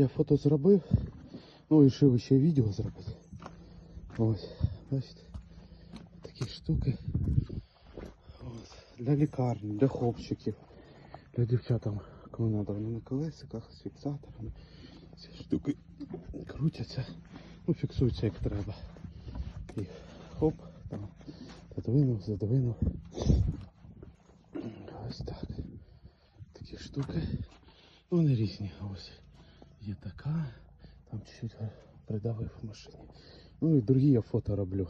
Я фото зробив. Ну, вирішив ще відео зробити. Ось, бачите. Такі штуки. Ось. Для лікарні, для хлопчиків, для дівчатам, кому треба, вони на колесиках з фіксаторами. Ці штуки крутяться, ну фіксуються як треба. І хоп, там, задвинув, задвинув. Ось так. Такі штуки. Ну, Вони різні. Ось. Є така. Там чуть-чуть придавив в машині. Ну і другі я фото роблю.